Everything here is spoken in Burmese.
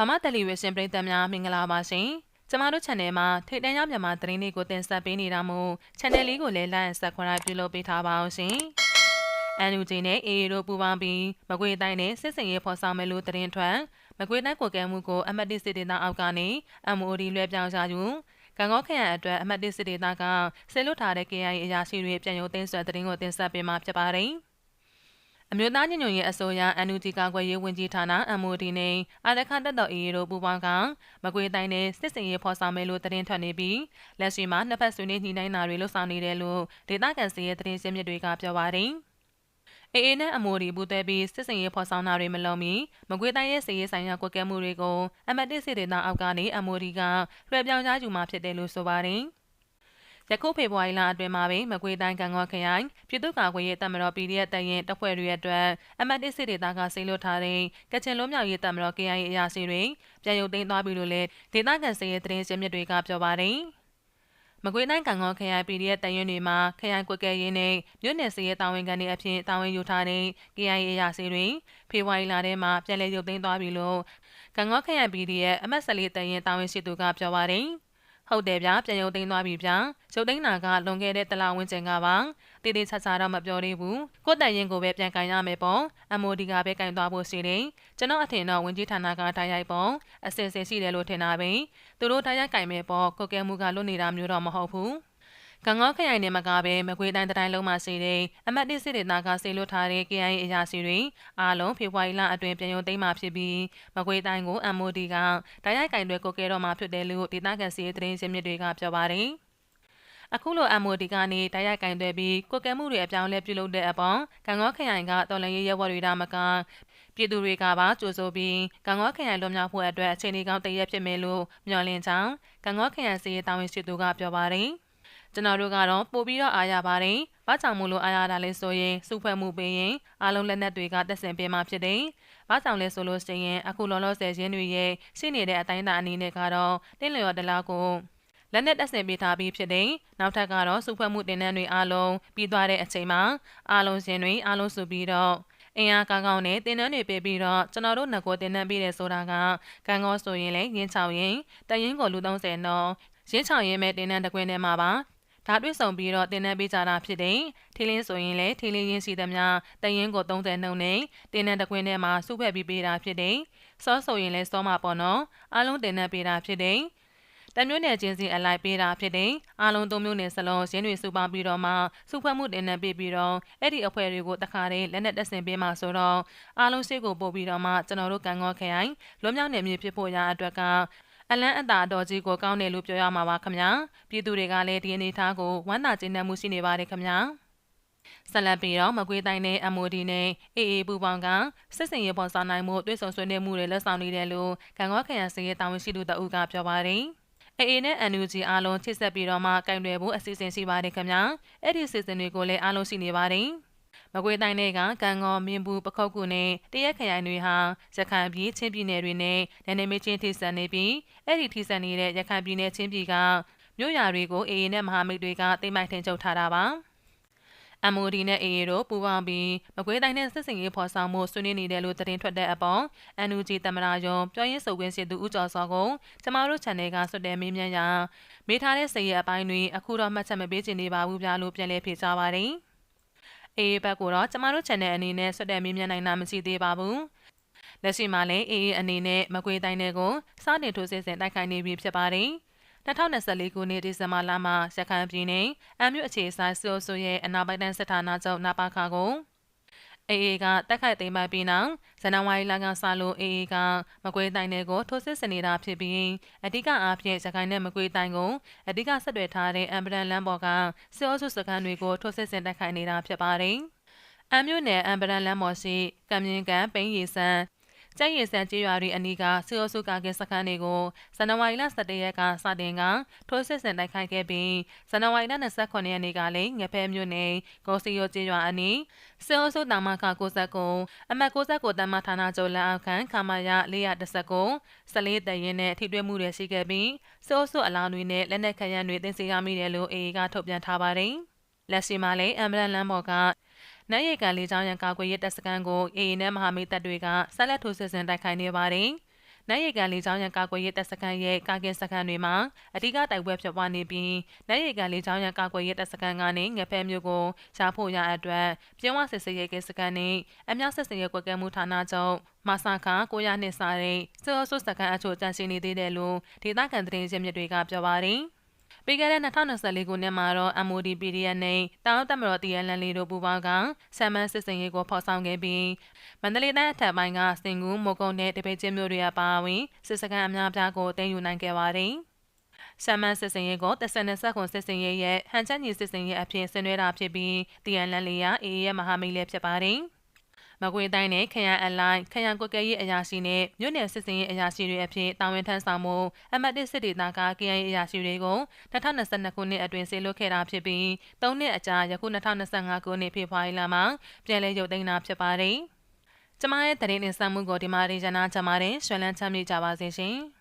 ဗမာတယ်လီဗီရှင်းပရိသတ်များမင်္ဂလာပါရှင်။ကျမတို့ channel မှာထိတ်တန့်ရမြန်မာသတင်းတွေကိုတင်ဆက်ပေးနေတာမို့ channel လေးကိုလည်း like and subscribe ပြုလုပ်ပေးထားပါအောင်ရှင်။ NUG နဲ့ AA တို့ပူးပေါင်းပြီးမကွေတိုင်းနဲ့စစ်စင်ရေးဖော်ဆောင်မယ်လို့သတင်းထွက်မကွေတိုင်းကိုကဲမှုကိုအမတ်တစ်စစ်ဒေသအောက်ကနေ MOD လွှဲပြောင်းကြယူကံကောခရိုင်အတွက်အမတ်တစ်စစ်ဒေသကဆဲလွတ်ထားတဲ့ KIA အရာရှိတွေပြန်ရုံသိမ်းဆွဲသတင်းကိုတင်ဆက်ပေးမှာဖြစ်ပါတယ်။ အမျိုးသားညီညွတ်ရေးအစိုးရ NUG ကာကွယ်ရေးဝန်ကြီးဌာန MOD နဲ့အာရခတက်တော် AA တို့ပူးပေါင်းကမကွေးတိုင်းနဲ့စစ်စင်ရေးဖော်ဆောင်မယ်လို့သတင်းထွက်နေပြီးလက်ရှိမှာနှစ်ဖက်ဆွေးနွေးညှိနှိုင်းတာတွေလှုပ်ဆောင်နေတယ်လို့ဒေသခံစီးရဲသတင်းစင်းမြစ်တွေကပြောပါတယ်။အေအေနဲ့အမိုဒီဘူးတဲပြီးစစ်စင်ရေးဖော်ဆောင်တာတွေမလုံးမီမကွေးတိုင်းရဲ့စီရေးဆိုင်ရာကွက်ကဲမှုတွေကိုအမတ်တစ်စစ်ဒေသအောက်ကနေအမိုဒီကလွှဲပြောင်းကြယူမှာဖြစ်တယ်လို့ဆိုပါတယ်။ ယခုဖေဖော်ဝါရီလအတွင်းမှာပဲမကွေးတိုင်းကံကောခရိုင်ပြည်သူ့ကာကွယ်ရေးတပ်မတော် PDF တပ်ရင်တပ်ဖွဲ့တွေအတွက်အမတ်တစ်စစ်ဒေသကဆေးလွတ်ထားတဲ့ကချင်လွတ်မြောက်ရေးတပ်မတော် KIA အရာရှိတွေပြန်ရုပ်သိမ်းသွားပြီလို့လည်းဒေသခံစီးရဲသတင်းစမြစ်တွေကပြောပါတယ်မကွေးတိုင်းကံကောခရိုင် PDF တရင်တွေမှာခရိုင်ကွက်ကဲရင်းနဲ့မြို့နယ်စီရဲတာဝန်ခံတွေအဖြစ်တာဝန်ယူထားတဲ့ KIA အရာရှိတွေဖေဖော်ဝါရီလထဲမှာပြန်လည်ရုပ်သိမ်းသွားပြီလို့ကံကောခရိုင် PDF အမတ်14တရင်တာဝန်ရှိသူကပြောပါတယ်။ ဟုတ်တယ်ဗျပြန်ရုပ်သိမ်းသွားပြီဗျရုပ်သိမ်းတာကလွန်ခဲ့တဲ့တလဝန်းကျင်ကပါတည်တည်ချာချာတော့မပြောသေးဘူးကိုတိုင်ရင်ကိုပဲပြန်ကင်ရမယ်ပေါ့ MOD ကပဲကင်သွားဖို့ရှိတယ်ကျွန်တော်အထင်တော့ဝင်ကြီးဌာနကတိုက်ရိုက်ပေါ့အစစ်အစစ်ရှိတယ်လို့ထင်တာပဲသူတို့တိုက်ရိုက်ကင်မယ်ပေါ့ကိုကဲမှုကလွတ်နေတာမျိုးတော့မဟုတ်ဘူး ကံကောခရိုင်နယ်မှာကပဲမကွေးတိုင်းတိုင်းလုံးမှာရှိတဲ့အမတ်တစ်စစ်ဒေသကဆေလွတ်ထားတဲ့ KIA အရာရှိတွေအားလုံးဖေဖော်ဝါရီလအတွင်းပြန်ရုံသိမ်းမှာဖြစ်ပြီးမကွေးတိုင်းကို MOD ကတိုက်ရိုက်ကင်တွေကိုကဲတော့မှာဖြစ်တယ်လို့ဒေသခံစီးသတင်းရင်းမြစ်တွေကပြောပါတယ်အခုလို MOD ကနေတိုက်ရိုက်ကင်သွဲပြီးကိုကဲမှုတွေအပြောင်းလဲပြုလုပ်တဲ့အပေါ်ကံကောခရိုင်ကတော်လန်ရေးရဲဘော်တွေဒါမကပြည်သူတွေကပါကြိုးဆိုပြီးကံကောခရိုင်လွန်မြောက်ဖို့အတွက်အခြေအနေကောင်းတရက်ဖြစ်မယ်လို့မျှော်လင့်ကြောင်းကံကောခရိုင်စီးရေးတာဝန်ရှိသူကပြောပါတယ်။ ကျွန်တော်တို့ကတော့ပို့ပြီးတော့အားရပါတယ်။ဘာကြောင့်မို့လို့အားရတာလဲဆိုရင်စုဖွဲ့မှုပေးရင်အားလုံးလက်နက်တွေကတက်ဆင်ပေးမှဖြစ်တယ်။ဘာကြောင့်လဲဆိုလို့ရှိရင်အခုလောလောဆယ်ရင်းတွေရဲ့ရှိနေတဲ့အတိုင်းအတာအနေနဲ့ကတော့တင်းလျော်တလားကိုလက်နက်တက်ဆင်ပေးထားပြီးဖြစ်တယ်။နောက်ထပ်ကတော့စုဖွဲ့မှုတင်နန်းတွေအားလုံးပြီးသွားတဲ့အချိန်မှာအားလုံးရှင်တွေအားလုံးစုပြီးတော့အင်အားကောင်းကောင်းနဲ့တင်နန်းတွေပေးပြီးတော့ကျွန်တော်တို့ငကိုတင်နန်းပေးတယ်ဆိုတာကကံကောဆိုရင်လည်းရင်းချောင်းရင်တရင်ကိုလူ30တော့ရင်းချောင်းရင်မဲ့တင်နန်းတကွင်းထဲမှာပါ ဓာတ်တွေ့ဆုံပြီးတော့တင်နန်းပေးကြတာဖြစ်တယ်။ထီလင်းဆိုရင်လည်းထီလင်းရင်းစီသမျှတရင်ကို30နှုန်းနဲ့တင်နန်းတကွင်းထဲမှာစုဖက်ပြီးပေးတာဖြစ်တယ်။စောဆိုရင်လည်းစောမှာပေါ့နော်။အားလုံးတင်နန်းပေးတာဖြစ်တယ်။တမျိုးနယ်ချင်းစီအလိုက်ပေးတာဖြစ်တယ်။အားလုံးသုံးမျိုးနယ်စလုံးရင်းတွေစုပေါင်းပြီးတော့မှစုဖွဲ့မှုတင်နန်းပေးပြီးတော့အဲ့ဒီအဖွဲ့တွေကိုတခါတည်းလက်နဲ့တက်ဆင်ပေးမှဆိုတော့အားလုံးရှိကိုပို့ပြီးတော့မှကျွန်တော်တို့ကံကောခရိုင်လွန်မြောက်နယ်မြေဖြစ်ဖို့ရအတွက်က အလန်းအတာတော်ကြီးကိုကောင်းတယ်လို့ပြောရမှာပါခမညာပြည်သူတွေကလည်းဒီအနေထားကိုဝမ်းသာကျေနပ်မှုရှိနေပါတယ်ခမညာဆက်လက်ပြီးတော့မကွေးတိုင်းနဲ့ MOD နဲ့ AA ပူပေါင်းကစစ်စင်ရေးပေါ်ဆောင်နိုင်မှုတွဲဆောင်ဆွေးနွေးမှုတွေလက်ဆောင်နေတယ်လို့ကံကောခရိုင်စင်ရေးတာဝန်ရှိသူတအုပ်ကပြောပါတယ်။ AA နဲ့ NUG အားလုံးချိတ်ဆက်ပြီးတော့မှကင်တွယ်ဖို့အစီအစဉ်ရှိပါတယ်ခင်ဗျာ။အဲ့ဒီအစီအစဉ်တွေကိုလည်းအားလုံးရှိနေပါတယ်။ မကွေးတိုင်းတွေကကံကောမင်းဘူးပခုတ်ကူနဲ့တရက်ခရိုင်တွေဟာရခိုင်ပြည်ချင်းပြည်နယ်တွေနဲ့နယ်နိမိတ်ချင်းထိစပ်နေပြီးအဲ့ဒီထိစပ်နေတဲ့ရခိုင်ပြည်နယ်ချင်းပြည်ကမြို့ရွာတွေကိုအေအေနဲ့မဟာမိတ်တွေကတိမ့်မိုက်ထင်ချုပ်ထားတာပါ။ MOD နဲ့ AA တို့ပူးပေါင်းပြီးမကွေးတိုင်းနဲ့စစ်စင်ရေးဖော်ဆောင်မှုဆွေးနွေးနေတယ်လို့သတင်းထွက်တဲ့အပေါ် NUG သမရာယုံပြောရင်းဆိုခွင့်ရှိသူဦးကျော်စောကိုကျမတို့ channel ကဆွတ်တယ်မေးမြန်းရာမေးထားတဲ့စရအပိုင်းတွေအခုတော့မှတ်ချက်မပေးချင်နေပါဘူးဗျာလို့ပြန်လည်ဖြေကြားပါတယ်။ အေးဘက်ကိုတော့ကျမတို့ channel အနေနဲ့ဆွတ်တဲ့မေးမြန်းနိုင်တာမရှိသေးပါဘူး။လက်ရှိမှာလည်းအေးအေးအနေနဲ့မကွေးတိုင်းတွေကိုစတင်ထိုးစစ်ဆင်တိုက်ခိုက်နေပြီဖြစ်ပါတယ်။2024ခုနှစ်ဒီဇင်ဘာလမှာရခိုင်ပြည်နယ်အမျိုးအခြေဆိုင်ဆိုဆိုရဲ့အနာပိုင်တန်းစစ်ဌာနချုပ်နပါခါကို အေအေကတက်ခိုက်သိမ်းပိုက်ပြီးနောက်ဇန်နဝါရီလကစလို့အေအေကမကွေးတိုင်းတွေကိုထိုးစစ်ဆင်နေတာဖြစ်ပြီးအဓိကအားဖြင့်ရခိုင်နဲ့မကွေးတိုင်းကိုအဓိကဆက်သွယ်ထားတဲ့အမ်ဘလန်လမ်းပေါ်ကစစ်အုပ်စုစခန်းတွေကိုထိုးစစ်ဆင်တိုက်ခိုက်နေတာဖြစ်ပါတယ်။အမ်မြို့နယ်အမ်ဘလန်လမ်းပေါ်ရှိကံမြင့်ကန်ပိန်းရီဆန် ကျန်းရည်ဆန်ကြေးရွာတွေအနီးကဆီအိုစုကာကင်းစခန်းတွေကိုဇန်နဝါရီလ17ရက်ကစတင်ကထိုးစစ်ဆင်တိုက်ခိုက်ခဲ့ပြီးဇန်နဝါရီလ29ရက်နေ့ကလည်းငဖဲမြို့နယ်ကိုစီယိုကြေးရွာအနီးဆီအိုစုတာမခ69အမှတ်69တမ္မဌာနချုပ်လက်အောက်ခံခမာယ419စလေးတရင်နဲ့ထိတွေ့မှုတွေရှိခဲ့ပြီးဆီအိုစုအလောင်းတွေနဲ့လက်နက်ခဲယမ်းတွေတင်စီရမိတယ်လို့အေအေကထုတ်ပြန်ထားပါတယ်။လက်ရှိမှာလည်းအမ်ဘလန်လမ်းပေါ်က နတ်ရိတ်ကန်လေးချောင်းရန်ကာကွယ်ရေးတပ်စခန်းကိုအေအေနဲ့မဟာမိတ်တပ်တွေကဆက်လက်ထိုးစစ်ဆင်တိုက်ခိုက်နေပါတယ်နိုင်ရီကန်လေးချောင်းရန်ကာကွယ်ရေးတပ်စခန်းရဲ့ကာကင်စခန်းတွေမှာအဓိကတိုက်ပွဲဖြစ်ပွားနေပြီးနိုင်ရီကန်လေးချောင်းရန်ကာကွယ်ရေးတပ်စခန်းကနေငဖဲမျိုးကိုရှားဖို့ရအတွက်ပြင်းဝစစ်စေးရေးကစခန်းနဲ့အများဆက်စရေးကွက်ကဲမှုဌာနချုပ်မဆာခါ900နှစ်စာတဲ့စေအဆုစကန်အချို့တန်ရှင်းနေသေးတယ်လို့ဒေသခံသတင်းရင်းမြစ်တွေကပြောပါတယ်။ ပြီးခဲ့တဲ့2024ခုနှစ်မှာတော့ MOD PDF နဲ့တောင်တမတော်တရလန်လေးတို့ပူးပေါင်းကဆမ်မန်စစ်စင်ရေးကိုဖော်ဆောင်ခဲ့ပြီးမန္တလေးတိုင်းအထက်ပိုင်းကစင်ကူးမိုကုံနဲ့တပိတ်ချင်းမျိုးတွေအပါအဝင်စစ်စခန်းအများပြားကိုတင်ယူနိုင်ခဲ့ပါတယ်။ဆမ်မန်စစ်စင်ရေးကိုတဆန်နဆက်ခွန်စစ်စင်ရေးရဲ့ဟန်ချက်ညီစစ်စင်ရေးအဖြစ်ဆင်နွှဲတာဖြစ်ပြီးတရလန်လေးရအေးရဲ့မဟာမိတ်လည်းဖြစ်ပါတယ်။ မကွေးတိုင်းနဲ့ခရန်အလိုက်ခရန်ကွက်ကဲရေးအရာရှိနဲ့မြို့နယ်စစ်စင်ရေးအရာရှိတွေအဖြစ်တာဝန်ထမ်းဆောင်မှုအမတ်တစ်စစ်ဒေသက KIA အရာရှိတွေကို2022ခုနှစ်အတွင်းဆေးလွှတ်ခဲ့တာဖြစ်ပြီး၃နှစ်အကြာယခု2025ခုနှစ်ဖေဖော်ဝါရီလမှာပြန်လည်ရုပ်သိမ်းတာဖြစ်ပါတယ်။ကျမရဲ့တရင်တင်ဆက်မှုကိုဒီမှာရင်နာချမှာတင်ဆွဲလန်းချမ်းမြေ့ကြပါစေရှင်။